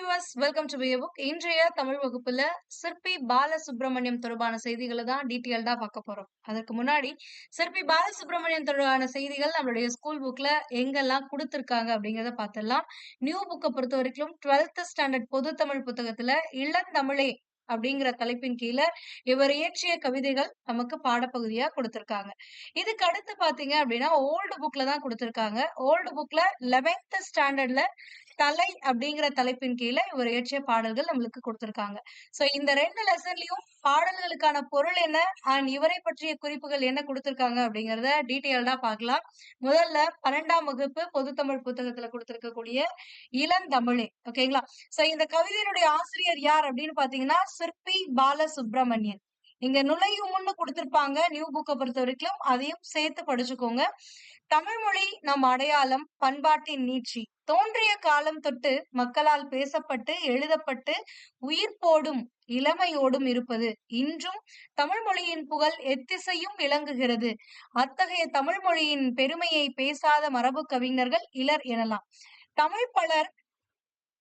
Viewers welcome to BA book இன்றைய தமிழ் வகுப்புல சிற்பி பாலசுப்ரமணியம் தொடர்பான செய்திகளை தான் டீட்டெயில்டா பார்க்க போறோம். அதற்கு முன்னாடி சிற்பி பாலசுப்ரமணியம் தொடர்பான செய்திகள் நம்மளுடைய ஸ்கூல் புக்ல எங்கெல்லாம் கொடுத்துருக்காங்க அப்படிங்கறத பார்த்துடலாம். நியூ புக்கை பொறுத்த வரைக்கும் டுவெல்த் ஸ்டாண்டர்ட் பொது தமிழ் புத்தகத்துல இளந்தமிழே அப்படிங்கிற தலைப்பின் கீழே இவர் இயற்றிய கவிதைகள் நமக்கு பாடப்பகுதியா கொடுத்திருக்காங்க. இதுக்கு அடுத்து பாத்தீங்க அப்படின்னா ஓல்டு புக்ல தான் கொடுத்திருக்காங்க. ஓல்டு புக்ல லெவன்த் ஸ்டாண்டர்ட்ல தலை அப்படிங்கிற தலைப்பின் கீழே இவர் இயற்றிய பாடல்கள் நம்மளுக்கு கொடுத்திருக்காங்க. சோ இந்த ரெண்டு லெசன்லயும் பாடல்களுக்கான பொருள் என்ன? அண்ட் இவரை பற்றிய குறிப்புகள் என்ன கொடுத்திருக்காங்க அப்படிங்கிறத டீட்டெயில்டா பார்க்கலாம். முதல்ல பன்னெண்டாம் வகுப்பு பொதுத்தமிழ் புத்தகத்துல கொடுத்திருக்கக்கூடிய இளந்தமிழே ஓகேங்களா சோ இந்த கவிதையினுடைய ஆசிரியர் யார் அப்படின்னு பாத்தீங்கன்னா சிற்பி பாலசுப்ரமணியன். இங்க நுழையும் முன்னு கொடுத்திருப்பாங்க நியூ புக்கை பொறுத்த வரைக்கும். அதையும் சேர்த்து படிச்சுக்கோங்க. தமிழ் மொழி நம் அடையாளம் பண்பாட்டின் நீட்சி. தோன்றிய காலம் தொட்டு மக்களால் பேசப்பட்டு எழுதப்பட்டு உயிர் போடும் இளமையோடும் இருப்பது. இன்றும் தமிழ் மொழியின் புகழ் எத்திசையும் விளங்குகிறது. அத்தகைய தமிழ் மொழியின் பெருமையை பேசாத மரபு கவிஞர்கள் இலர் எனலாம். தமிழ் பலர்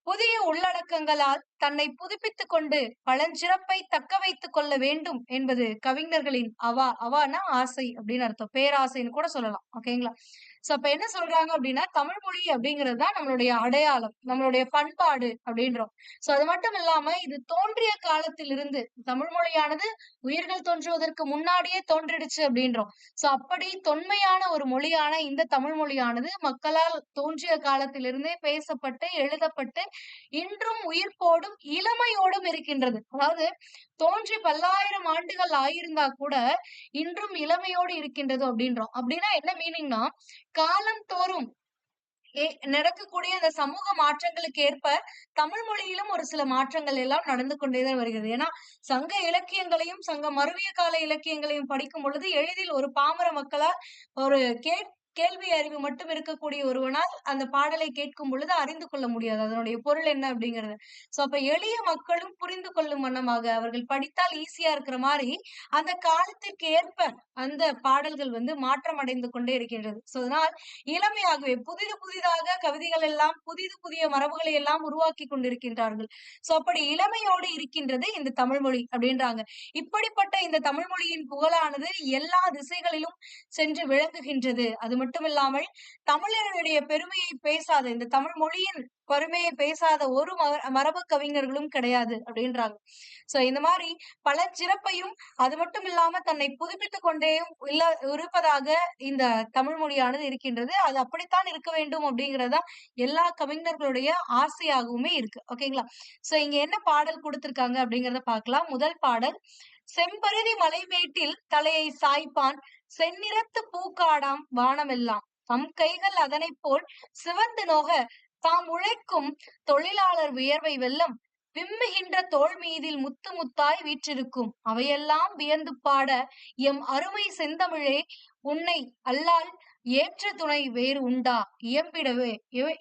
புதிய உள்ளடக்கங்களால் தன்னை புதுப்பித்துக் கொண்டு பழஞ்சிறப்பை தக்க வைத்துக் கொள்ள வேண்டும் என்பது கவிஞர்களின் அவா அவானா ஆசை அப்படின்னு அர்த்தம். பேராசைன்னு கூட சொல்லலாம். ஓகேங்களா சோ அப்ப என்ன சொல்றாங்க அப்படின்னா தமிழ் மொழி அப்படிங்கிறது தான் நம்மளுடைய அடையாளம் நம்மளுடைய பண்பாடு அப்படின்றோம். சோ அது மட்டும் இல்லாம இது தோன்றிய காலத்திலிருந்து தமிழ் மொழியானது உயிர்கள் தோன்றுவதற்கு முன்னாடியே தோன்றிடுச்சு அப்படின்றோம். சோ அப்படி தொன்மையான ஒரு மொழியான இந்த தமிழ் மொழியானது மக்களால் தோன்றிய காலத்திலிருந்தே பேசப்பட்டு எழுதப்பட்டு இன்றும் உயிர்ப்போடும் இளமையோடும் இருக்கின்றது. அதாவது தோன்றி பல்லாயிரம் ஆண்டுகள் ஆயிருந்தா கூட இன்றும் இளமையோடு இருக்கின்றது அப்படின்றோம். அப்படின்னா என்ன மீனிங்னா காலம் தோறும் நடக்கக்கூடிய இந்த சமூக மாற்றங்களுக்கு ஏற்ப தமிழ் மொழியிலும் ஒரு சில மாற்றங்கள் எல்லாம் நடந்து கொண்டேதான் வருகிறது. ஏன்னா சங்க இலக்கியங்களையும் சங்க மருவிய கால இலக்கியங்களையும் படிக்கும் பொழுது எளிதில் ஒரு பாமர மக்களால் ஒரு கேட் கேள்வி அறிவு மட்டும் இருக்கக்கூடிய ஒருவனால் அந்த பாடலை கேட்கும் பொழுது அறிந்து கொள்ள முடியாது. அதனுடைய பொருள் என்ன அப்படிங்கிறது. சோ அப்ப எளிய மக்களும் புரிந்து கொள்ளும் வண்ணமாக அவர்கள் படித்தால் ஈஸியா இருக்கிற மாதிரி அந்த காலத்திற்கு ஏற்ப அந்த பாடல்கள் வந்து மாற்றம் அடைந்து கொண்டே இருக்கின்றது. சோ அதனால் இளமையாகவே புதிது புதிதாக கவிதைகள் எல்லாம் புதிது புதிய மரபுகளை எல்லாம் உருவாக்கி கொண்டிருக்கின்றார்கள். சோ அப்படி இளமையோடு இருக்கின்றது இந்த தமிழ் மொழி அப்படின்றாங்க. இப்படிப்பட்ட இந்த தமிழ் மொழியின் புகழானது எல்லா திசைகளிலும் சென்று விளங்குகின்றது. அது மட்டும் மட்டுமில்லாமல் தமிழர்களுடைய பெருமையை பேசாத இந்த தமிழ் மொழியின் பெருமையை பேசாத ஒரு மரபு கவிஞர்களும் கிடையாது அப்படின்றாங்க. சோ இந்த மாதிரி பல சிறப்பையும் அது மட்டும் இல்லாம தன்னை புதுப்பித்துக் கொண்டே இல்ல இருப்பதாக இந்த தமிழ் மொழியானது இருக்கின்றது. அது அப்படித்தான் இருக்க வேண்டும் அப்படிங்கறதா எல்லா கவிஞர்களுடைய ஆசையாகவுமே இருக்கு. ஓகேங்களா சோ இங்க என்ன பாடல் கொடுத்திருக்காங்க அப்படிங்கறத பார்க்கலாம். முதல் பாடல் செம்பருதி மலைமேட்டில் தலையை சாய்ப்பான் செந்நிறத்து பூக்காடாம் வானமெல்லாம். தம் கைகள் அதனை போல் சிவந்து நோக தாம் உழைக்கும் தொழிலாளர் வியர்வை வெள்ளம் விம்முகின்ற தோல் மீதில் முத்து முத்தாய் வீற்றிருக்கும். அவையெல்லாம் வியந்து பாட எம் அருமை செந்தமிழே உன்னை அல்லால் ஏற்ற துணை வேறு உண்டா? இயம்பிடவே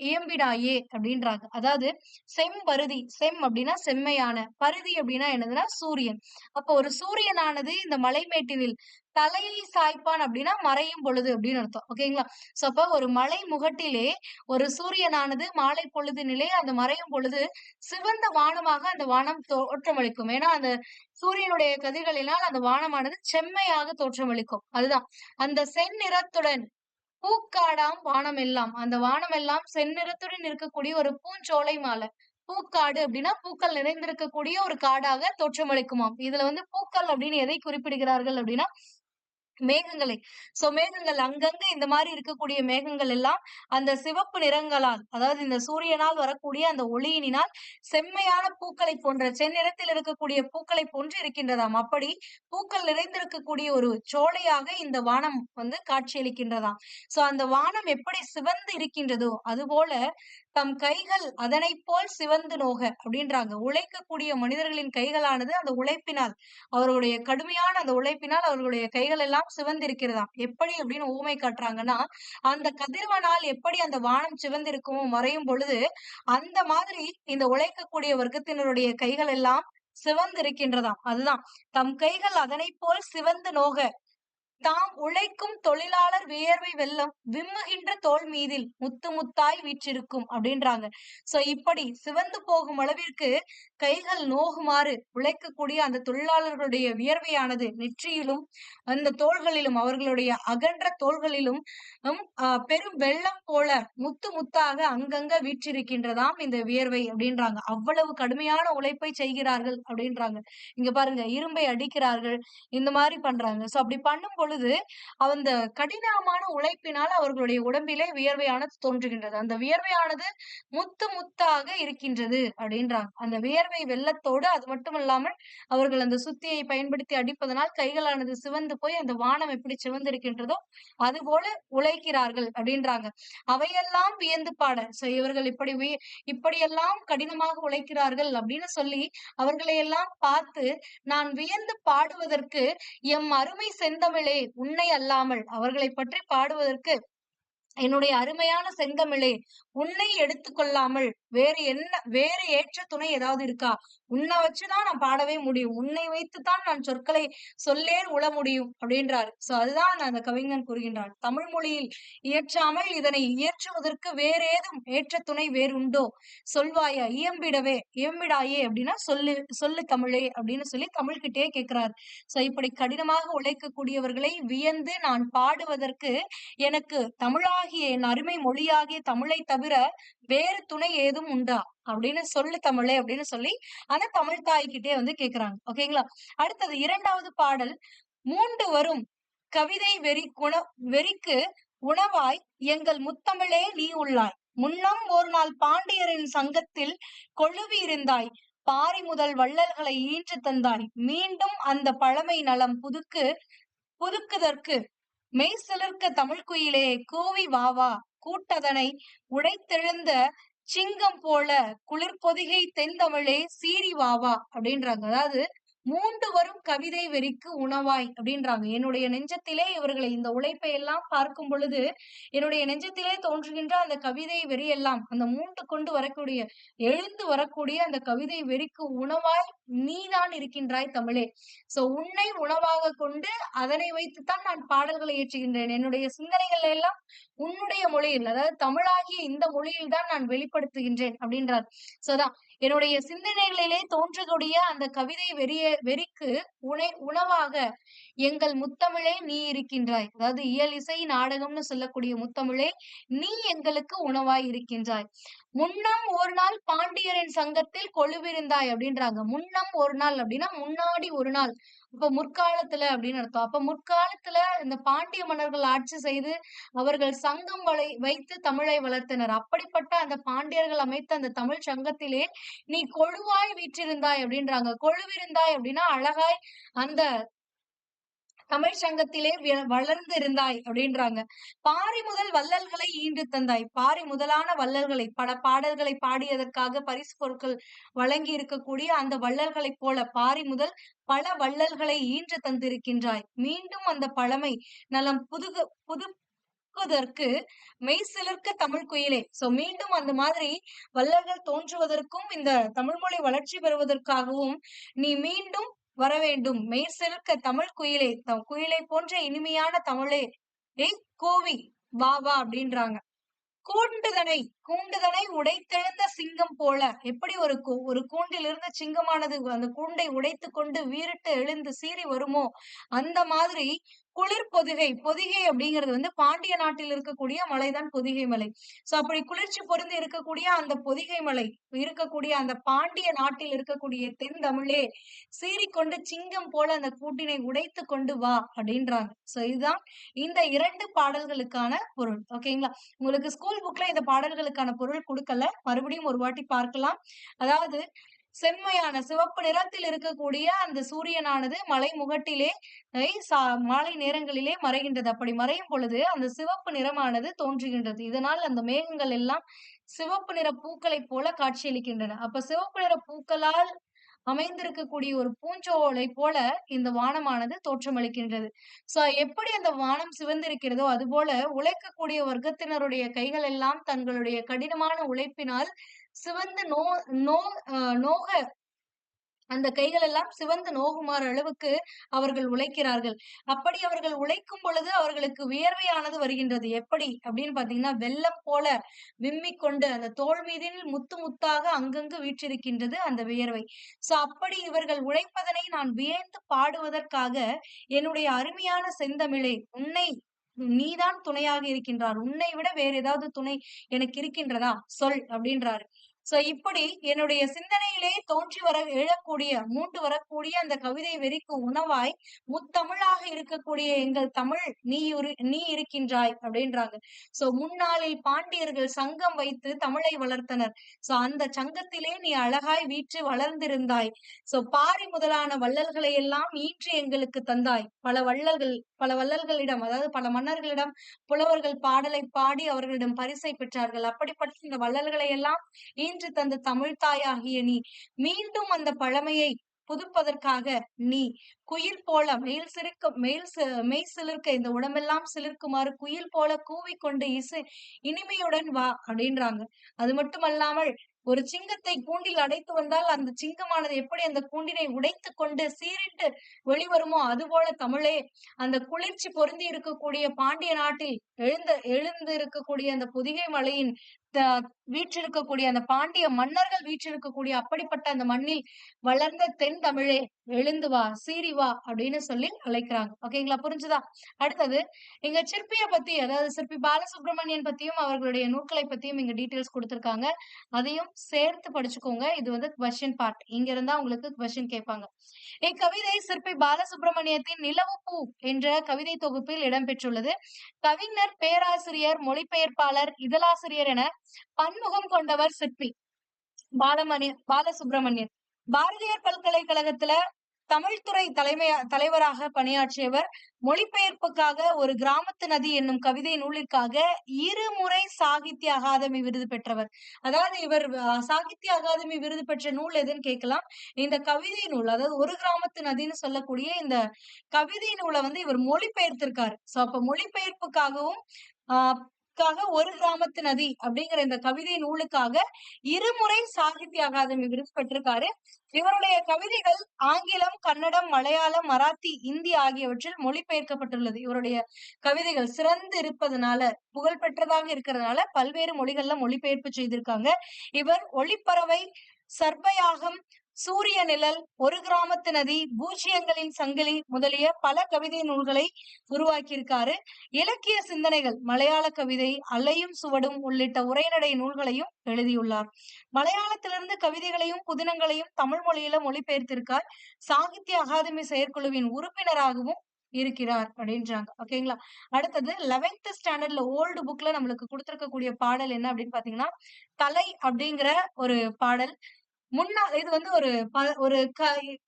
இயம்பிடாயே அப்படின்றாங்க. அதாவது செம்பருதி செம் அப்படின்னா செம்மையான பருதி அப்படின்னா என்னதுன்னா சூரியன். அப்போ ஒரு சூரியனானது இந்த மலைமேட்டினில் தலையை சாய்ப்பான் அப்படின்னா மறையும் பொழுது அப்படின்னு அர்த்தம். ஓகேங்களா சோ அப்ப ஒரு மலை முகட்டிலே ஒரு சூரியனானது மாலை பொழுதினிலே அந்த மறையும் பொழுது சிவந்த வானமாக அந்த வானம் தோற்றமளிக்கும். ஏன்னா அந்த சூரியனுடைய கதிர்களினால் அந்த வானமானது செம்மையாக தோற்றமளிக்கும். அதுதான். அந்த செந்நிறத்துடன் பூக்காடாம் வானம் எல்லாம் அந்த வானம் எல்லாம் செந்நிறத்துடன் இருக்கக்கூடிய ஒரு பூஞ்சோலை மாலை. பூக்காடு அப்படின்னா பூக்கள் நிறைந்திருக்கக்கூடிய ஒரு காடாக தோற்றமளிக்குமாம். இதுல வந்து பூக்கள் அப்படின்னு எதை குறிப்பிடுகிறார்கள் அப்படின்னா மேகங்களை. சோ மேகங்கள் அங்கங்க இந்த மாதிரி இருக்கக்கூடிய மேகங்கள் எல்லாம் அந்த சிவப்பு நிறங்களால் அதாவது இந்த சூரியனால் வரக்கூடிய அந்த ஒளியினால் செம்மையான பூக்களை போன்ற செந்நிறத்தில் இருக்கக்கூடிய பூக்களை போன்று இருக்கின்றதாம். அப்படி பூக்கள் நிறைந்திருக்கக்கூடிய ஒரு சோலையாக இந்த வானம் வந்து காட்சியளிக்கின்றதாம். சோ அந்த வானம் எப்படி சிவந்து இருக்கின்றதோ அதுபோல தம் கைகள் அதனை போல் சிவந்து நோக அப்படின்றாங்க. உழைக்கக்கூடிய மனிதர்களின் கைகளானது அந்த உழைப்பினால். அவர்களுடைய கடுமையான அந்த உழைப்பினால் அவர்களுடைய கைகள் எல்லாம் சிவந்திருக்கிறதாம். எப்படி அப்படின்னு ஊமை காட்டுறாங்கன்னா அந்த கதிர்வனால் எப்படி அந்த வானம் சிவந்திருக்குமோ மறையும் பொழுது அந்த மாதிரி இந்த உழைக்கக்கூடிய வர்க்கத்தினருடைய கைகள் எல்லாம் சிவந்திருக்கின்றதாம். அதுதான். தம் கைகள் அதனை போல் சிவந்து நோக தாம் உழைக்கும் தொழிலாளர் வியர்வை வெள்ளம் விம்முகின்ற தோல் மீதில் முத்து முத்தாய் வீற்றிருக்கும் அப்படின்றாங்க. சோ இப்படி சிவந்து போகும் அளவிற்கு கைகள் நோகுமாறு உழைக்கக்கூடிய அந்த தொழிலாளர்களுடைய வியர்வையானது நெற்றியிலும் அந்த தோள்களிலும் அவர்களுடைய அகன்ற தோள்களிலும் பெரும் வெள்ளம் போல முத்து முத்தாக அங்கங்க வீற்றிருக்கின்றதாம் இந்த வியர்வை அப்படின்றாங்க. அவ்வளவு கடுமையான உழைப்பை செய்கிறார்கள் அப்படின்றாங்க. இங்க பாருங்க இரும்பை அடிக்கிறார்கள் இந்த மாதிரி பண்றாங்க. சோ அப்படி பண்ணும் பொழுது அந்த கடினமான உழைப்பினால் அவர்களுடைய உடம்பிலே வியர்வையானது தோன்றுகின்றது. அந்த வியர்வையானது முத்து முத்தாக இருக்கின்றது அப்படின்றாங்க. அந்த வியர்வை வெள்ளத்தோடு அது மட்டும் இல்லாமல் அவர்கள் அந்த சுத்தியை பயன்படுத்தி அடிப்பதனால் கைகளானது சிவந்து போய் அந்த வானம் எப்படி சிவந்திருக்கின்றதோ அது போல உழைக்கிறார்கள் அப்படின்றாங்க. அவையெல்லாம் வியந்து பாட சோ இவர்கள் இப்படி இப்படியெல்லாம் கடினமாக உழைக்கிறார்கள் அப்படின்னு சொல்லி அவர்களை எல்லாம் பார்த்து நான் வியந்து பாடுவதற்கு எம் அருமை செந்தமிழே உன்னை அல்லாமல் அவர்களை பற்றி பாடுவதற்கு என்னுடைய அருமையான செந்தமிழே உன்னை எடுத்துக்கொள்ளாமல் வேறு என்ன வேறு ஏற்ற துணை ஏதாவது இருக்கா? உன்னை வச்சுதான் நான் பாடவே முடியும். உன்னை வைத்துத்தான் நான் சொற்களை சொல்லேன் உள முடியும் அப்படின்றாரு. சோ அதுதான் அந்த கவிஞன் கூறுகின்றான். தமிழ் மொழியில் இயற்றாமல் இதனை இயற்றுவதற்கு வேறேதும் ஏற்ற துணை வேறு உண்டோ சொல்வாயா இயம்பிடவே இயம்பிடாயே அப்படின்னா சொல்லு சொல்லு தமிழே அப்படின்னு சொல்லி தமிழ்கிட்டே கேட்கிறார் சோ இப்படி கடினமாக உழைக்கக்கூடியவர்களை வியந்து நான் பாடுவதற்கு எனக்கு தமிழாகிய என் அருமை மொழியாகிய தமிழை தவிர வேறு துணை ஏதும் உண்டா? அப்படின்னு சொல்லு தமிழே அப்படின்னு சொல்லி அந்த தமிழ் தாய்கிட்டே வந்து கேக்குறாங்க. ஓகேங்களா அடுத்தது இரண்டாவது பாடல். மூண்டு வரும் கவிதை வெறி குண வெறிக்கு உணவாய் எங்கள் முத்தமிழே நீ உள்ளாய். முன்னம் ஒரு நாள் பாண்டியரின் சங்கத்தில் கொழுவி இருந்தாய். பாரி முதல் வள்ளல்களை ஈன்று தந்தாய். மீண்டும் அந்த பழமை நலம் புதுக்கு புதுக்குதற்கு. மெய் சிலிர்க்க தமிழ் குயிலே கூவி வாவா கூட்டதனை உடைத்தெழுந்த சிங்கம் போல குளிர்பொதிகை தென்தமிழே சீரிவாவா அப்படின்றாங்க. அதாவது மூண்டு வரும் கவிதை வெறிக்கு உணவாய் அப்படின்றாங்க. என்னுடைய நெஞ்சத்திலே இவர்களை இந்த உழைப்பை எல்லாம் பார்க்கும் பொழுது என்னுடைய நெஞ்சத்திலே தோன்றுகின்ற அந்த கவிதை வெறி எல்லாம் அந்த மூண்டு கொண்டு வரக்கூடிய எழுந்து வரக்கூடிய அந்த கவிதை வெறிக்கு உணவாய் நீதான் இருக்கின்றாய் தமிழே. சோ உன்னை உணவாக கொண்டு அதனை வைத்துத்தான் நான் பாடல்களை ஏற்றுகின்றேன் என்னுடைய சிந்தனைகள் எல்லாம் உன்னுடைய மொழியில் அதாவது தமிழாகிய இந்த மொழியில் தான் நான் வெளிப்படுத்துகின்றேன் அப்படின்றார். சோதான் என்னுடைய சிந்தனைகளிலே தோன்றக்கூடிய அந்த கவிதை வெறிய வெறிக்கு உணை உணவாக எங்கள் முத்தமிழே நீ இருக்கின்றாய். அதாவது இயல் இசை நாடகம்னு சொல்லக்கூடிய முத்தமிழே நீ எங்களுக்கு உணவாய் இருக்கின்றாய். முன்னம் ஒரு நாள் பாண்டியரின் சங்கத்தில் கொழுவிருந்தாய் அப்படின்றாங்க. முன்னம் ஒரு நாள் அப்படின்னா முன்னாடி ஒரு நாள். இப்ப முற்காலத்துல அப்படின்னு அர்த்தம். அப்ப முற்காலத்துல இந்த பாண்டிய மன்னர்கள் ஆட்சி செய்து அவர்கள் சங்கம் வளை வைத்து தமிழை வளர்த்தனர். அப்படிப்பட்ட அந்த பாண்டியர்கள் அமைத்த அந்த தமிழ் சங்கத்திலே நீ கொழுவாய் வீற்றிருந்தாய் அப்படின்றாங்க. கொழுவிருந்தாய் அப்படின்னா அழகாய் அந்த தமிழ் சங்கத்திலே வளர்ந்து இருந்தாய் அப்படின்றாங்க. பாரி முதல் வள்ளல்களை ஈண்டு தந்தாய். பாரி முதலான வள்ளல்களை பல பாடல்களை பாடியதற்காக பரிசு பொருட்கள் வழங்கி இருக்கக்கூடிய அந்த வள்ளல்களைப் போல பாரி முதல் பல வள்ளல்களை ஈன்று தந்திருக்கின்றாய். மீண்டும் அந்த பழமை நலம் புதுகு புது மெய் சிலிர்க்க தமிழ் குயிலே. சோ மீண்டும் அந்த மாதிரி வல்லர்கள் தோன்றுவதற்கும் இந்த தமிழ் மொழி வளர்ச்சி பெறுவதற்காகவும் நீ மீண்டும் வர வேண்டும் மெய் செலுக்க தமிழ் குயிலே குயிலை போன்ற இனிமையான தமிழே. ஏய் கோவி வா வா அப்படின்றாங்க. கூண்டுதனை கூண்டுதனை உடைத்தெழுந்த சிங்கம் போல. எப்படி ஒரு ஒரு கூண்டிலிருந்து சிங்கமானது அந்த கூண்டை உடைத்து கொண்டு வீரிட்டு எழுந்து சீறி வருமோ? அந்த மாதிரி குளிர் பொதிகை பொதிகை அப்படிங்கிறது வந்து பாண்டிய நாட்டில் இருக்கக்கூடிய மலைதான் பொதிகை மலை. சோ அப்படி குளிர்ச்சி பொருந்து இருக்கக்கூடிய அந்த பொதிகை மலை இருக்கக்கூடிய அந்த பாண்டிய நாட்டில் இருக்கக்கூடிய தென் தமிழே சீறிக்கொண்டு சிங்கம் போல அந்த கூட்டினை உடைத்து கொண்டு வா அப்படின்றாங்க. சோ இதுதான் இந்த இரண்டு பாடல்களுக்கான பொருள். ஓகேங்களா உங்களுக்கு ஸ்கூல் புக்ல இந்த பாடல்களுக்கு பாடல்களுக்கான பொருள் கொடுக்கல. மறுபடியும் ஒரு வாட்டி பார்க்கலாம். அதாவது செம்மையான சிவப்பு நிறத்தில் இருக்கக்கூடிய அந்த சூரியனானது மலை முகட்டிலே மாலை நேரங்களிலே மறைகின்றது. அப்படி மறையும் பொழுது அந்த சிவப்பு நிறமானது தோன்றுகின்றது. இதனால் அந்த மேகங்கள் எல்லாம் சிவப்பு நிற பூக்களைப் போல காட்சியளிக்கின்றன. அப்ப சிவப்பு நிற பூக்களால் அமைந்திருக்கக்கூடிய ஒரு பூஞ்சோலை போல இந்த வானமானது தோற்றமளிக்கின்றது. சோ எப்படி அந்த வானம் சிவந்திருக்கிறதோ அது போல உழைக்கக்கூடிய வர்க்கத்தினருடைய கைகள் எல்லாம் தங்களுடைய கடினமான உழைப்பினால் சிவந்து நோ நோ நோக அந்த கைகள் எல்லாம் சிவந்து நோகுமாறு அளவுக்கு அவர்கள் உழைக்கிறார்கள். அப்படி அவர்கள் உழைக்கும் பொழுது அவர்களுக்கு வியர்வையானது வருகின்றது. எப்படி? அப்படின்னு பாத்தீங்கன்னா வெள்ளம் போல விம்மி கொண்டு அந்த தோல் மீதில் முத்து முத்தாக அங்கங்கு வீற்றிருக்கின்றது அந்த வியர்வை. சோ அப்படி இவர்கள் உழைப்பதனை நான் வியந்து பாடுவதற்காக என்னுடைய அருமையான செந்தமிழே உன்னை நீதான் துணையாக இருக்கின்றார். உன்னை விட வேற ஏதாவது துணை எனக்கு இருக்கின்றதா? சொல் அப்படின்றாரு. சோ இப்படி என்னுடைய சிந்தனையிலே தோன்றி வர எழக்கூடிய மூண்டு வரக்கூடிய அந்த கவிதை வெறிக்கு உணவாய் முத்தமிழாக இருக்கக்கூடிய எங்கள் தமிழ் நீ நீ இருக்கின்றாய் அப்படின்றாங்க. சோ முன்னாளில் பாண்டியர்கள் சங்கம் வைத்து தமிழை வளர்த்தனர். சோ அந்த சங்கத்திலே நீ அழகாய் வீற்று வளர்ந்திருந்தாய். சோ பாரி முதலான வள்ளல்களை எல்லாம் ஈன்று எங்களுக்கு தந்தாய். பல வள்ளல்கள் பல வள்ளல்களிடம் அதாவது பல மன்னர்களிடம் புலவர்கள் பாடலை பாடி அவர்களிடம் பரிசை பெற்றார்கள். அப்படிப்பட்ட இந்த வள்ளல்களை எல்லாம் ஈன்று தந்த தமிழ் தாயாகிய நீ மீண்டும் அந்த பழமையை புதுப்பதற்காக நீ குயில் போல மேல் சிறுக்க மேல் மெய் சிலிர்க்க இந்த உடம்பெல்லாம் சிலிர்க்குமாறு குயில் போல கூவிக்கொண்டு இசை இனிமையுடன் வா அப்படின்றாங்க. அது மட்டுமல்லாமல் ஒரு சிங்கத்தை கூண்டில் அடைத்து வந்தால் அந்த சிங்கமானது எப்படி அந்த கூண்டினை உடைத்து கொண்டு சீரிட்டு வெளிவருமோ அதுபோல தமிழே அந்த குளிர்ச்சி பொருந்தி இருக்கக்கூடிய பாண்டிய நாட்டில் எழுந்த எழுந்து இருக்கக்கூடிய அந்த புதிகை மலையின் வீற்றிருக்கக்கூடிய அந்த பாண்டிய மன்னர்கள் வீற்றிருக்கக்கூடிய அப்படிப்பட்ட அந்த மண்ணில் வளர்ந்த தென் தமிழே எழுந்து வா சீரி வா அப்படின்னு சொல்லி அழைக்கிறாங்க. ஓகேங்களா புரிஞ்சுதா? அடுத்தது இங்க சிற்பிய பத்தி அதாவது சிற்பி பாலசுப்ரமணியன் பத்தியும் அவர்களுடைய நூல்களை பத்தியும் இங்க டீட்டெயில்ஸ் கொடுத்திருக்காங்க. அதையும் சேர்த்து படிச்சுக்கோங்க. இது வந்து கொஸ்டின் பார்ட் இங்க இருந்தா உங்களுக்கு கொஸ்டின் கேட்பாங்க. இக்கவிதை சிற்பி பாலசுப்ரமணியத்தின் நிலவுப்பூ என்ற கவிதை தொகுப்பில் இடம்பெற்றுள்ளது. கவிஞர் பேராசிரியர் மொழிபெயர்ப்பாளர் இதழாசிரியர் என பன் பன்முகம் கொண்டவர் சிற்பி. பாலமணி பாலசுப்ரமணியன். பாரதியார் பல்கலைக்கழகத்துல தமிழ்துறை தலைமை தலைவராக பணியாற்றியவர். மொழிபெயர்ப்புக்காக ஒரு கிராமத்து நதி என்னும் கவிதை நூலிற்காக இருமுறை சாகித்ய அகாதமி விருது பெற்றவர். அதாவது இவர் சாகித்ய அகாதமி விருது பெற்ற நூல் எதுன்னு கேட்கலாம். இந்த கவிதை நூல் அதாவது ஒரு கிராமத்து நதின்னு சொல்லக்கூடிய இந்த கவிதை நூலை வந்து இவர் மொழிபெயர்த்திருக்காரு. சோ அப்ப மொழிபெயர்ப்புக்காகவும் ஆஹ் ஒரு கிராமத்து நதி அப்படிங்கிற இந்த கவிதை நூலுக்காக இருமுறை சாகித்ய அகாதமி விருது பெற்றிருக்காரு. இவருடைய கவிதைகள் ஆங்கிலம் கன்னடம் மலையாளம் மராத்தி இந்தி ஆகியவற்றில் மொழிபெயர்க்கப்பட்டுள்ளது. இவருடைய கவிதைகள் சிறந்து இருப்பதனால புகழ்பெற்றதாக இருக்கிறதுனால பல்வேறு மொழிகள்ல மொழிபெயர்ப்பு செய்திருக்காங்க. இவர் ஒளிப்பறவை சர்பயாகம் சூரிய நிழல் ஒரு கிராமத்து நதி பூஜ்யங்களின் சங்கிலி முதலிய பல கவிதை நூல்களை உருவாக்கியிருக்காரு. இலக்கிய சிந்தனைகள் மலையாள கவிதை அலையும் சுவடும் உள்ளிட்ட உரைநடை நூல்களையும் எழுதியுள்ளார். மலையாளத்திலிருந்து கவிதைகளையும் புதினங்களையும் தமிழ் மொழியில மொழிபெயர்த்திருக்கார். சாகித்ய அகாதமி செயற்குழுவின் உறுப்பினராகவும் இருக்கிறார் அப்படின்றாங்க. ஓகேங்களா அடுத்தது லெவன்த் ஸ்டாண்டர்ட்ல ஓல்டு புக்ல நம்மளுக்கு கொடுத்திருக்கக்கூடிய பாடல் என்ன அப்படின்னு பாத்தீங்கன்னா தலை அப்படிங்கிற ஒரு பாடல். முன்னா இது வந்து ஒரு ஒரு க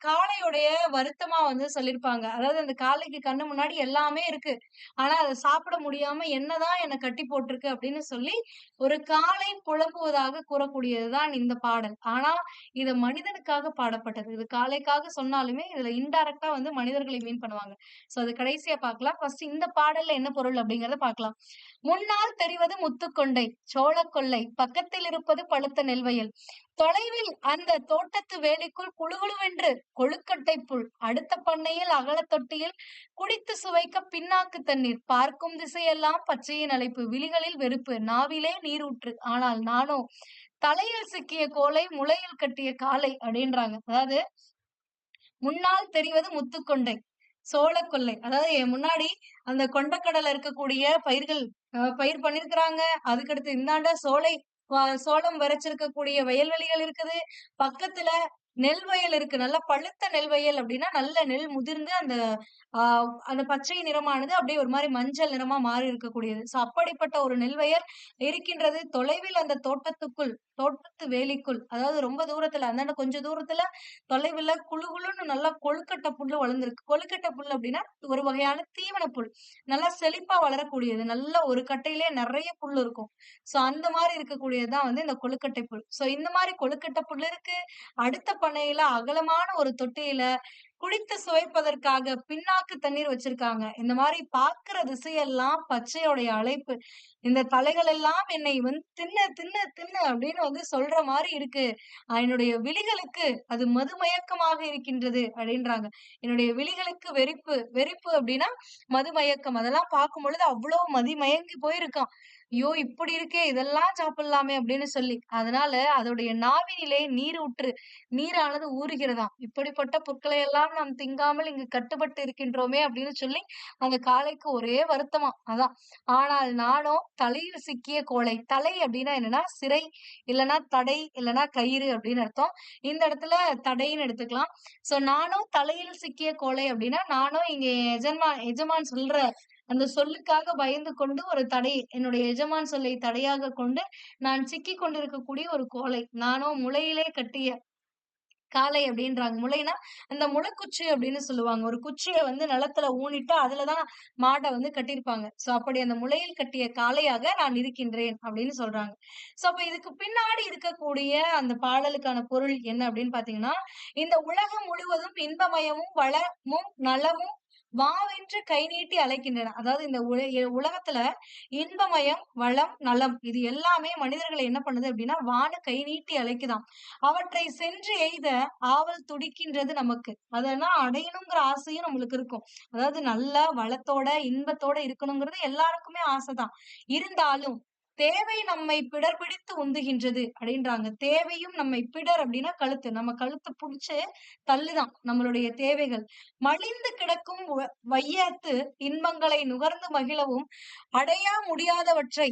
காளையுடைய வருத்தமா வந்து சொல்லியிருப்பாங்க. அதாவது அந்த காளைக்கு கண்ணு முன்னாடி எல்லாமே இருக்கு. ஆனா அத சாப்பிட முடியாம என்னதான் என்னை கட்டி போட்டிருக்கு அப்படின்னு சொல்லி ஒரு காளை புலம்புவதாக கூறக்கூடியதுதான் இந்த பாடல். ஆனா இது மனிதனுக்காக பாடப்பட்டது. இது காளைக்காக சொன்னாலுமே இதுல இன்டைரக்டா வந்து மனிதர்களை மீன் பண்ணுவாங்க. சோ அது கடைசியா பார்க்கலாம். ஃபர்ஸ்ட் இந்த பாடல்ல என்ன பொருள் அப்படிங்கறத பார்க்கலாம். முன்னால் தெரிவது முத்துக்கொண்டை, சோளக்கொல்லை, பக்கத்தில் இருப்பது பழுத்த நெல்வயல். தொலைவில் அந்த தோட்டத்து வேலிக்குள் குழுகுழுவென்று கொழுக்கட்டை புல் அடுத்த பண்ணையில் அகல தொட்டியில் குடித்து சுவைக்க பின்னாக்கு தண்ணீர். பார்க்கும் திசையெல்லாம் பச்சையின் அழைப்பு விழிகளில் வெறுப்பு. நாவிலே நீரூற்று. ஆனால் நானோ தலையில் சிக்கிய கோலை முளையில் கட்டிய காலை அப்படின்றாங்க. அதாவது முன்னால் தெரிவது முத்துக்கொண்டை சோளக்கொல்லை அதாவது முன்னாடி அந்த கொண்டக்கடல இருக்கக்கூடிய பயிர்கள் பயிர் பண்ணிருக்கிறாங்க. அதுக்கடுத்து இந்தாண்ட சோலை சோளம் விரைச்சிருக்கக்கூடிய வயல்வெளிகள் இருக்குது. பக்கத்துல நெல் வயல் இருக்கு. நல்ல பழுத்த நெல் வயல் அப்படின்னா நல்ல நெல் முதிர்ந்து அந்த ஆஹ் அந்த பச்சை நிறமானது அப்படியே ஒரு மாதிரி மஞ்சள் நிறமா மாறி இருக்கக்கூடியது. சோ அப்படிப்பட்ட ஒரு நெல்வயர் இருக்கின்றது தொலைவில் அந்த தோட்டத்துக்குள் தோட்டத்து வேலிக்குள். அதாவது ரொம்ப தூரத்துல அந்தாண்ட கொஞ்சம் தூரத்துல தொலைவில் குழுகுழுன்னு நல்லா கொழுக்கட்டை புல்லு வளர்ந்துருக்கு. கொழுக்கட்டை புல் அப்படின்னா ஒரு வகையான தீவன புல். நல்லா செழிப்பா வளரக்கூடியது. நல்ல ஒரு கட்டையிலேயே நிறைய புல் இருக்கும். சோ அந்த மாதிரி இருக்கக்கூடியதுதான் வந்து இந்த கொழுக்கட்டை புல். சோ இந்த மாதிரி கொழுக்கட்டை புல் இருக்கு. அடுத்த பண்ணையில அகலமான ஒரு தொட்டியில குடித்து சுவைப்பதற்காக பின்னாக்கு தண்ணீர் வச்சிருக்காங்க. இந்த மாதிரி பார்க்கிற திசையெல்லாம் பச்சையோடைய அழைப்பு. இந்த தலைகள் எல்லாம் என்னை வந்து தின்ன தின்ன தின்ன அப்படின்னு வந்து சொல்ற மாதிரி இருக்கு. என்னுடைய விழிகளுக்கு அது மதுமயக்கமாக இருக்கின்றது அப்படின்றாங்க. என்னுடைய விழிகளுக்கு வெறிப்பு வெறிப்பு அப்படின்னா மதுமயக்கம். அதெல்லாம் பார்க்கும் பொழுது அவ்வளவு மதிமயங்கி போயிருக்கான். ஐயோ இப்படி இருக்கே இதெல்லாம் சாப்பிடலாமே அப்படின்னு சொல்லி. அதனால அதோடைய நாவினிலே நீர் ஊற்று நீரானது ஊறுகிறதாம் இப்படிப்பட்ட பொருட்களை எல்லாம் நாம் திங்காமல் இங்கு கட்டுப்பட்டு இருக்கின்றோமே அப்படின்னு சொல்லி அந்த காளைக்கு ஒரே வருத்தமா. அதான். ஆனால் நானும் தலையில் சிக்கிய கோலை தலை அப்படின்னா என்னன்னா சிறை இல்லைன்னா தடை இல்லைன்னா கயிறு அப்படின்னு அர்த்தம். இந்த இடத்துல தடைன்னு எடுத்துக்கலாம். சோ நானும் தலையில் சிக்கிய கோலை அப்படின்னா நானும் இங்க எஜமான் எஜமான் சொல்ற அந்த சொல்லுக்காக பயந்து கொண்டு ஒரு தடை என்னுடைய எஜமான் சொல்லை தடையாக கொண்டு நான் சிக்கி கொண்டிருக்கக்கூடிய ஒரு கோலை நானோ முளையிலே கட்டிய காளை அப்படின்றாங்க. முளைனா அந்த முளைக்குச்சி அப்படின்னு சொல்லுவாங்க. ஒரு குச்சியை வந்து நிலத்துல ஊனிட்டு அதுலதான் மாட்டை வந்து கட்டியிருப்பாங்க. சோ அப்படி அந்த முளையில் கட்டிய காளையாக நான் இருக்கின்றேன் அப்படின்னு சொல்றாங்க. சோ அப்ப இதுக்கு பின்னாடி இருக்கக்கூடிய அந்த பாடலுக்கான பொருள் என்ன அப்படின்னு பாத்தீங்கன்னா இந்த உலகம் முழுவதும் இன்பமயமும் வளமும் நலமும் வாவென்று கை நீட்டி அழைக்கின்றன. அதாவது இந்த உல- உலகத்துல இன்பமயம் வளம் நலம் இது எல்லாமே மனிதர்களை என்ன பண்ணுது அப்படின்னா வான கை நீட்டி அழைக்குதாம். அவற்றை சென்று எய்த ஆவல் துடிக்கின்றது நமக்கு. அதெல்லாம் அடையணுங்கிற ஆசையும் நம்மளுக்கு இருக்கும். அதாவது நல்ல வளத்தோட இன்பத்தோட இருக்கணுங்கிறது எல்லாருக்குமே ஆசைதான். இருந்தாலும் தேவை நம்மை பிடர் பிடித்து உந்துகின்றது அப்படின்றாங்க. தேவையும் நம்மை பிடர் அப்படின்னா கழுத்து. நம்ம கழுத்து புடிச்சு தள்ளுதான் நம்மளுடைய தேவைகள். மலிந்து கிடக்கும் வ- வையத்து இன்பங்களை நுகர்ந்து மகிழவும் அடையா முடியாதவற்றை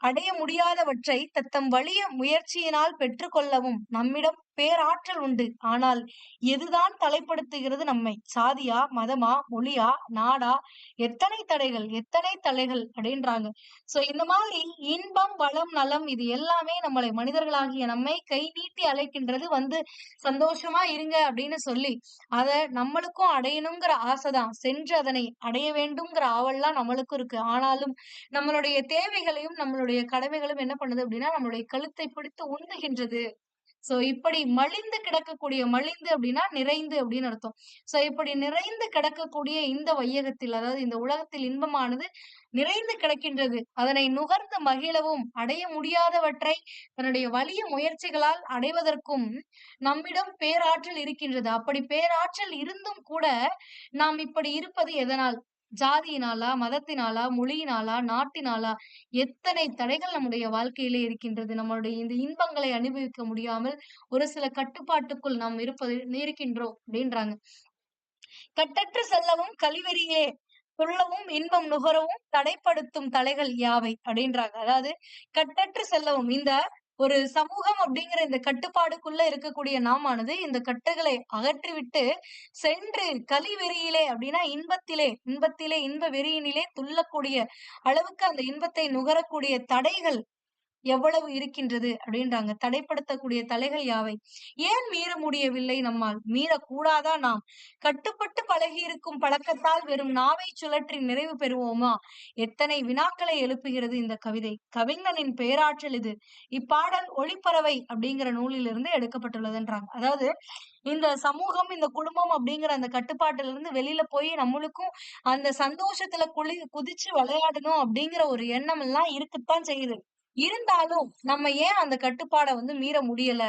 அடைய முடியாதவற்றை தத்தம் வலிய முயற்சியினால் பெற்றுக்கொள்ளவும் நம்மிடம் பேராற்றல் உண்டு. ஆனால் எதுதான் தலைப்படுத்துகிறது நம்மை? சாதியா மதமா மொழியா நாடா? எத்தனை தடைகள் எத்தனை தடைகள் அப்படின்றாங்க. சோ இந்த மாதிரி இன்பம் வளம் நலம் இது எல்லாமே நம்மளை மனிதர்களாகிய நம்மை கை நீட்டி அழைக்கின்றது வந்து சந்தோஷமா இருங்க அப்படின்னு சொல்லி அத நம்மளுக்கும் அடையணுங்கிற ஆசைதான். சென்று அதனை அடைய வேண்டும்ங்கிற ஆவல்லாம் நம்மளுக்கும் இருக்கு. ஆனாலும் நம்மளுடைய தேவைகளையும் நம்மளுடைய கடமைகளும் என்ன பண்ணுது அப்படின்னா நம்மளுடைய கழுத்தை பிடித்து உந்துகின்றது சோ இப்படி மலிந்து கிடக்கக்கூடிய மலிந்து அப்படின்னா நிறைந்து அப்படின்னு அர்த்தம். சோ இப்படி நிறைந்து கிடக்கக்கூடிய இந்த வையகத்தில் அதாவது இந்த உலகத்தில் இன்பமானது நிறைந்து கிடக்கின்றது. அதனை நுகர்ந்து மகிழவும் அடைய முடியாதவற்றை தன்னுடைய வலிய முயற்சிகளால் அடைவதற்கும் நம்மிடம் பேராற்றல் இருக்கின்றது. அப்படி பேராற்றல் இருந்தும் கூட நாம் இப்படி இருப்பது எதனால்? ஜாதியினாலா மதத்தினாலா மொழியினாலா நாட்டினாலா எத்தனை தடைகள் நம்முடைய வாழ்க்கையிலே இருக்கின்றது. நம்மளுடைய இந்த இன்பங்களை அனுபவிக்க முடியாமல் ஒரு சில கட்டுப்பாட்டுக்குள் நாம் இருப்பது இருக்கின்றோம் அப்படின்றாங்க. கட்டற்று செல்லவும் கழிவெறியே சொல்லவும் இன்பம் நுகரவும் தடைப்படுத்தும் தலைகள் யாவை அப்படின்றாங்க. அதாவது கட்டற்று செல்லவும் இந்த ஒரு சமூகம் அப்படிங்கிற இந்த கட்டுப்பாடுக்குள்ள இருக்கக்கூடிய நாமானது இந்த கட்டுகளை அகற்றிவிட்டு சென்று கலிவெறியிலே அப்படின்னா இன்பத்திலே இன்பத்திலே இன்ப வெறியினிலே துள்ளக்கூடிய அளவுக்கு அந்த இன்பத்தை நுகரக்கூடிய தடைகள் எவ்வளவு இருக்கின்றது அப்படின்றாங்க. தடைப்படுத்தக்கூடிய தலைகள் யாவை? ஏன் மீற முடியவில்லை நம்மால்? மீறக்கூடாதா நாம்? கட்டுப்பட்டு பழகி இருக்கும் பழக்கத்தால் வெறும் நாவை சுழற்றி நிறைவு பெறுவோமா? எத்தனை வினாக்களை எழுப்புகிறது இந்த கவிதை. கவிஞனின் பேராற்றல் இது. இப்பாடல் ஒளிப்பறவை அப்படிங்கிற நூலிலிருந்து எடுக்கப்பட்டுள்ளதுன்றாங்க. அதாவது இந்த சமூகம் இந்த குடும்பம் அப்படிங்கிற அந்த கட்டுப்பாட்டுல இருந்து வெளியில போய் நம்மளுக்கும் அந்த சந்தோஷத்துல குளி குதிச்சு விளையாடணும் அப்படிங்கிற ஒரு எண்ணம் எல்லாம் இருக்குத்தான் செய்யுது. இருந்தாலும் நம்ம ஏன் அந்த கட்டுப்பாடை வந்து மீற முடியல?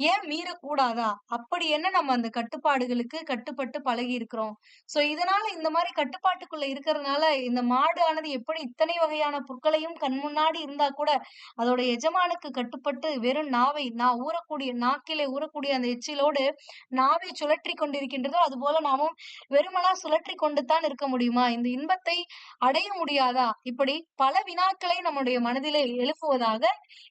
ஏன் மீறக்கூடாதா? அப்படி என்ன நம்ம அந்த கட்டுப்பாடுகளுக்கு கட்டுப்பட்டு பழகி இருக்கிறோம் சோ இதனால இந்த மாதிரி கட்டுப்பாட்டுக்குள்ள இருக்கிறதுனால இந்த மாடு ஆனது எப்படி இத்தனை வகையான புற்களையும் கண் முன்னாடி இருந்தா கூட அதோட எஜமானுக்கு கட்டுப்பட்டு வெறும் நாவை நான் ஊறக்கூடிய நாக்கிலே ஊறக்கூடிய அந்த எச்சிலோடு நாவை சுழற்றி கொண்டிருக்கின்றதோ அது போல நாமும் வெறுமனா சுழற்றி கொண்டுதான் இருக்க முடியுமா? இந்த இன்பத்தை அடைய முடியாதா? இப்படி பல வினாக்களை நம்முடைய மனதிலே எழுப்புவதாக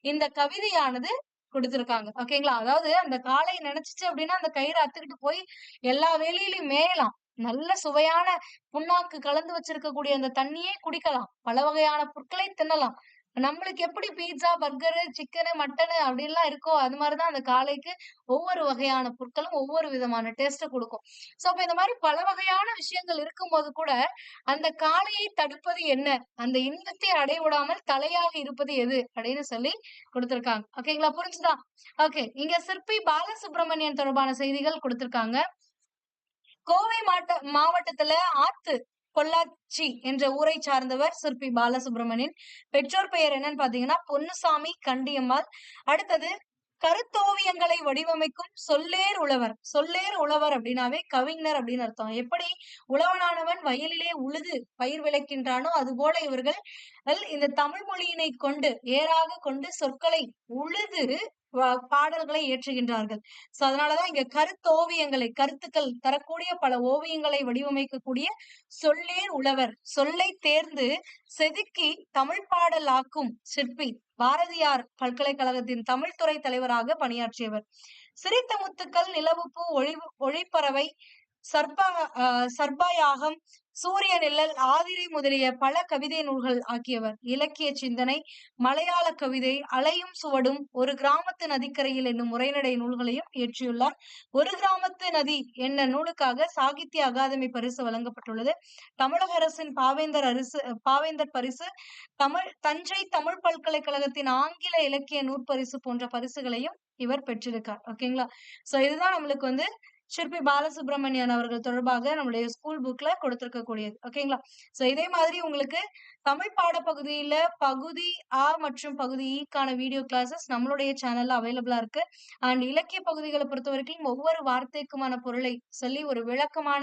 இந்த கவிதையானது கொடுத்திருக்காங்க. ஓகேங்களா? அதாவது அந்த காளை நினைச்சுச்சு அப்படின்னா அந்த கயிறு அத்துக்கிட்டு போய் எல்லா வேலையிலையும் மேயலாம். நல்ல சுவையான புண்ணாக்கு கலந்து வச்சிருக்கக்கூடிய அந்த தண்ணியே குடிக்கலாம். பல வகையான பொருட்களை தின்னலாம். நம்மளுக்கு எப்படி பீட்சா பர்கரு சிக்கனு மட்டனு அப்படின்லாம் இருக்கோ அது மாதிரிதான் அந்த காளைக்கு ஒவ்வொரு வகையான பொருட்களும் ஒவ்வொரு விதமான டேஸ்ட கொடுக்கும். சோ அப்ப இந்த மாதிரி பல வகையான விஷயங்கள் இருக்கும்போது கூட அந்த காளையை தடுப்பது என்ன? அந்த இன்பத்தை அடைவிடாமல் தலையாக இருப்பது எது? அப்படின்னு சொல்லி கொடுத்திருக்காங்க. ஓகேங்களா புரிஞ்சுதா? ஓகே இங்க சிற்பி பாலசுப்ரமணியன் தொடர்பான செய்திகள் கொடுத்திருக்காங்க. கோவை மாவட்ட மாவட்டத்துல ஆத்து பொள்ளாச்சி என்ற ஊரை சார்ந்தவர் சிற்பி பாலசுப்ரமணியன். பெற்றோர் பெயர் என்னன்னு பாத்தீங்கன்னா பொன்னுசாமி கண்டியம்மாள். அடுத்தது கருத்தோவியங்களை வடிவமைக்கும் சொல்லேர் உழவர். சொல்லேர் உழவர் அப்படின்னாவே கவிஞர் அப்படின்னு அர்த்தம். எப்படி உழவனானவன் வயலிலே உழுது பயிர் விளைக்கின்றானோ அது போல இவர்கள் இந்த தமிழ் மொழியினை கொண்டு ஏறாக கொண்டு சொற்களை உழுது பாடல்களை இயற்றுகின்றார்கள். சோ அதனாலதான் இங்க கருத்தோவியங்களை கருத்துக்கள் தரக்கூடிய பல ஓவியங்களை வடிவமைக்கக்கூடிய சொல்லேர் உழவர் சொல்லை தேர்ந்து செதுக்கி தமிழ் பாடல் ஆக்கும் சிற்பி பாரதியார் பல்கலைக்கழகத்தின் தமிழ்துறை தலைவராக பணியாற்றியவர். சிரித்த முத்துக்கள் நிலவுப்பு ஒளி ஒளிப்பறவை சர்பா ஆஹ் சூரிய நிழல் ஆதிரை முதலிய பல கவிதை நூல்கள் ஆக்கியவர். இலக்கிய சிந்தனை மலையாள கவிதை அலையும் சுவடும் ஒரு கிராமத்து நதிக்கரையில் என்னும் உரைநடை நூல்களையும் இயற்றியுள்ளார். ஒரு கிராமத்து நதி என்ன நூலுக்காக சாகித்ய அகாதமி பரிசு வழங்கப்பட்டுள்ளது. தமிழக அரசின் பாவேந்தர் அரிசு பாவேந்தர் பரிசு தமிழ் தஞ்சை தமிழ் பல்கலைக்கழகத்தின் ஆங்கில இலக்கிய நூற்பரிசு போன்ற பரிசுகளையும் இவர் பெற்றிருக்கார். ஓகேங்களா? சோ இதுதான் நம்மளுக்கு வந்து சிற்பி பாலசுப்ரமணியன் அவர்கள் தொடர்பாக நம்மளுடைய ஸ்கூல் புக்ல கொடுத்திருக்கக்கூடியது ஓகேங்களா சோ இதே மாதிரி உங்களுக்கு தமிழ் பாடப்பகுதியில பகுதி ஆ மற்றும் பகுதி ஈக்கான வீடியோ கிளாஸஸ் நம்மளுடைய சேனல்ல அவைலபிளா இருக்கு. அண்ட் இலக்கிய பகுதிகளை பொறுத்த வரைக்கும் ஒவ்வொரு வார்த்தைக்குமான பொருளை சொல்லி ஒரு விளக்கமான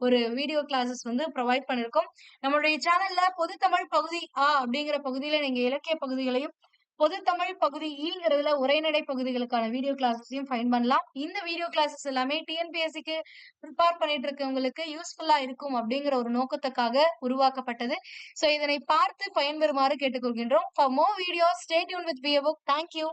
ஒரு வீடியோ கிளாஸஸ் வந்து ப்ரொவைட் பண்ணிருக்கோம். நம்மளுடைய சேனல்ல பொது தமிழ் பகுதி ஆ அப்படிங்கிற பகுதியில நீங்க இலக்கிய பகுதிகளையும் பொதுத்தமிழ் பகுதி ஈங்கிறதுல உரைநடை பகுதிகளுக்கான வீடியோ கிளாஸஸையும் ஃபைன் பண்ணலாம். இந்த வீடியோ கிளாஸஸ் எல்லாமே டிஎன்பிஎஸ்சிக்கு ப்ரிப்பேர் பண்ணிட்டு இருக்கவங்களுக்கு யூஸ்ஃபுல்லா இருக்கும் அப்படிங்கிற ஒரு நோக்கத்துக்காக உருவாக்கப்பட்டது. ஸோ இதனை பார்த்து பயன்பெறுமாறு கேட்டுக்கொள்கின்றோம். For more video stay tuned with BA book thank you